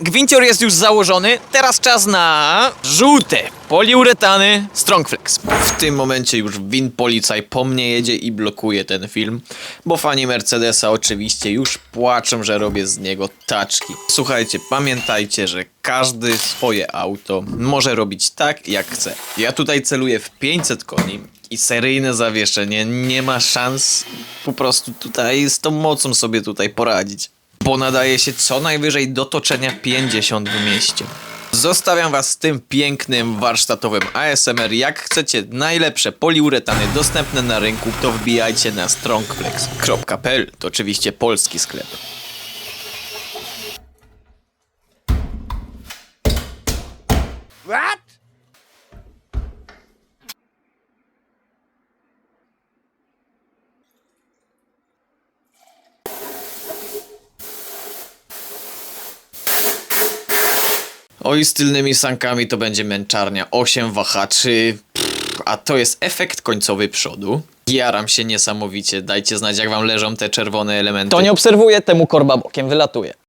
Gwincior jest już założony, teraz czas na żółte poliuretany Strongflex. W tym momencie już win policaj po mnie jedzie i blokuje ten film, bo fani Mercedesa oczywiście już płaczą, że robię z niego taczki. Słuchajcie, pamiętajcie, że każdy swoje auto może robić tak jak chce. Ja tutaj celuję w 500 koni i seryjne zawieszenie nie ma szans po prostu tutaj z tą mocą sobie tutaj poradzić bo nadaje się co najwyżej do toczenia 50 w mieście. Zostawiam was z tym pięknym warsztatowym ASMR. Jak chcecie najlepsze poliuretany dostępne na rynku, to wbijajcie na strongflex.pl. To oczywiście polski sklep. What? Oj, z tylnymi sankami to będzie męczarnia. 8 wahaczy. Pff, a to jest efekt końcowy przodu. Jaram się niesamowicie. Dajcie znać, jak wam leżą te czerwone elementy. Kto nie obserwuje, temu korba bokiem wylatuje.